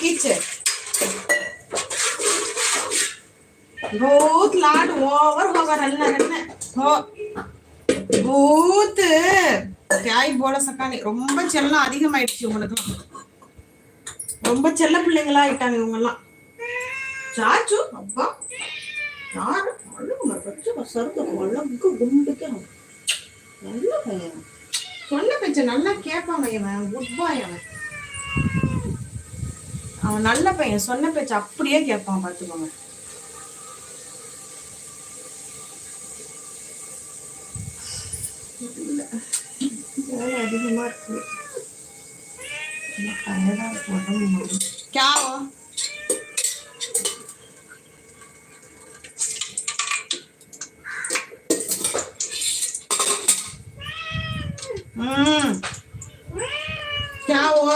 కిచె భూత్ లాడ్ ఓవర్ ఓవర్ అన్న నన్న హో காய் போல சக்கானி ரொம்ப செல்லம் அதிகமாயிடுச்சு இவங்களுக்கு ரொம்ப செல்ல பிள்ளைங்களா ஆயிட்டாங்க இவங்கெல்லாம் சாச்சு அப்பா யாரு சருக்க குண்டுக்கு சொல்ல பேச்ச நல்லா கேட்பாங்க இவன் குட் பாய் அவன் அவன் நல்ல பையன் சொன்ன பேச்ச அப்படியே கேட்பான். வேலை அதிகமா இருக்கு. ரொம்ப tired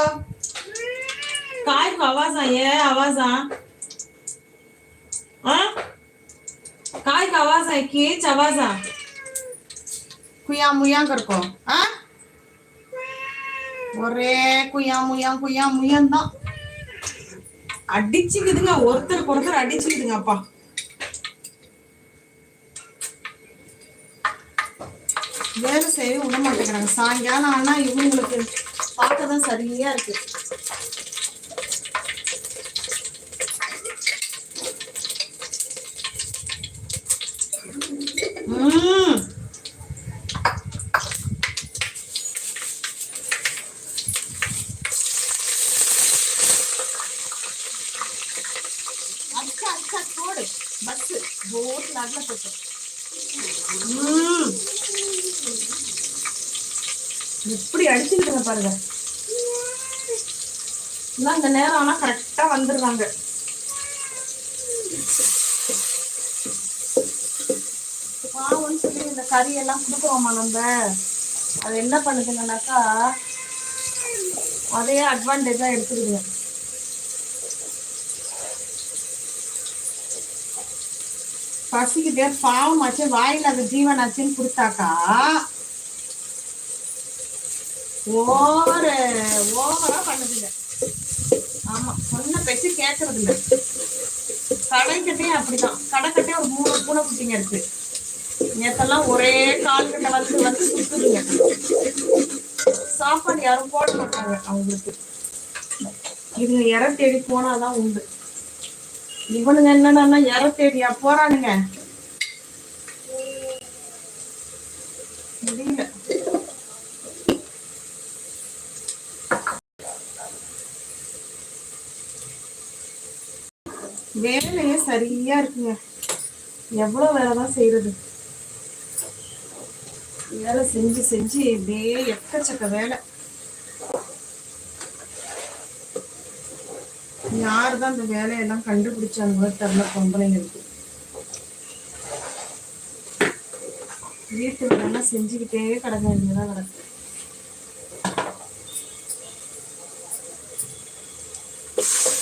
ஆ आवाज आई है आवाज आ हाँ? काय का आवाज आई कीच आवाज आ कुया मुया कर को हाँ ஒரே குயா முயா குயா முயான் தான் அடிச்சுக்குதுங்க ஒருத்தருக்கு ஒருத்தர் அடிச்சுக்குதுங்க அப்பா வேலை செய்ய விட மாட்டேங்கிறாங்க சாயங்காலம் ஆனா இவங்களுக்கு பார்க்க தான் சரியா இருக்கு బస్సు బోట్ లాగా పెట్టాం எப்படி அடிச்சுக்கிட்டு பாருங்க. இந்த நேரம் ஆனா கரெக்டா வந்துடுவாங்க பாவம்னு சொல்லி இந்த கறி எல்லாம் கொடுக்குறோமா நம்ம? அது என்ன பண்ணுதுங்கனாக்கா அதையே அட்வான்டேஜா எடுத்துக்குதுங்க பசிக்குதே பாவமாச்சு வாயில் அது ஜீவனாச்சுன்னு கொடுத்தாக்கா ஓவர் ஓவரா பண்ணுதுங்க. ஆமா சொன்ன பேச்சு கேட்கறது இல்ல கடைக்கிட்டே அப்படிதான். கடைக்கட்டே ஒரு மூணு பூனை குட்டிங்க இருக்கு. நேத்தெல்லாம் ஒரே கால்கிட்ட வந்து வந்து சுத்துதுங்க. சாப்பாடு யாரும் போட மாட்டாங்க அவங்களுக்கு. இவங்க இற தேடி போனாதான் உண்டு. இவனுங்க என்னன்னா இற தேடியா போறானுங்க. முடியல. வேலையே சரியா இருக்குங்க. எவ்வளவு வேலைதான் செய்யறது வேலை செஞ்சு செஞ்சு இப்படியே எக்கச்சக்க வேலை யார் தான் இந்த வேலையெல்லாம் கண்டுபிடிச்சாங்க தெரில பொம்பளைங்களுக்கு வீட்டு வேலை செஞ்சுக்கிட்டே கிடக்க வேண்டியதாக கிடக்கு Thank you.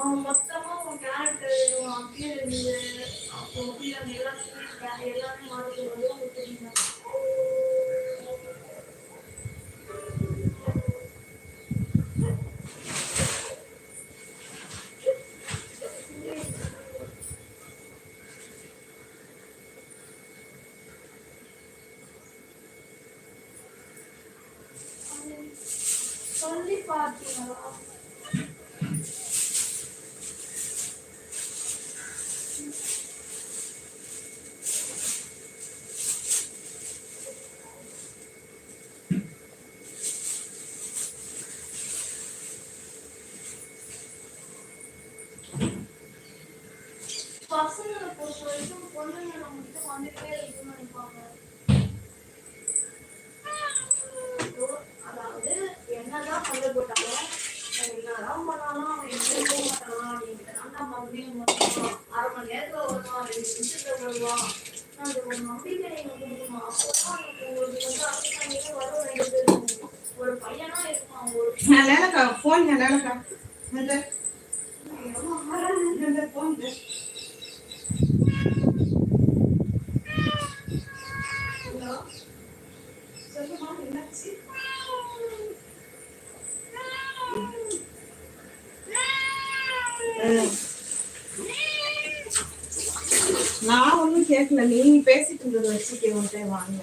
மொத்தமாக கேரக்டர் அப்படி ஒப்பீனியன் எல்லாத்துக்குமே எல்லாமே மாறுறது உங்களுக்கு தெரியும் சொல்லி பார்த்தீங்களா வந்துட்டு இருக்க மாட்டேங்குவாங்க நான் ஒன்றும் கேட்கல நீ பேசிட்டு இருந்தது வச்சு கேட்டே வாங்க.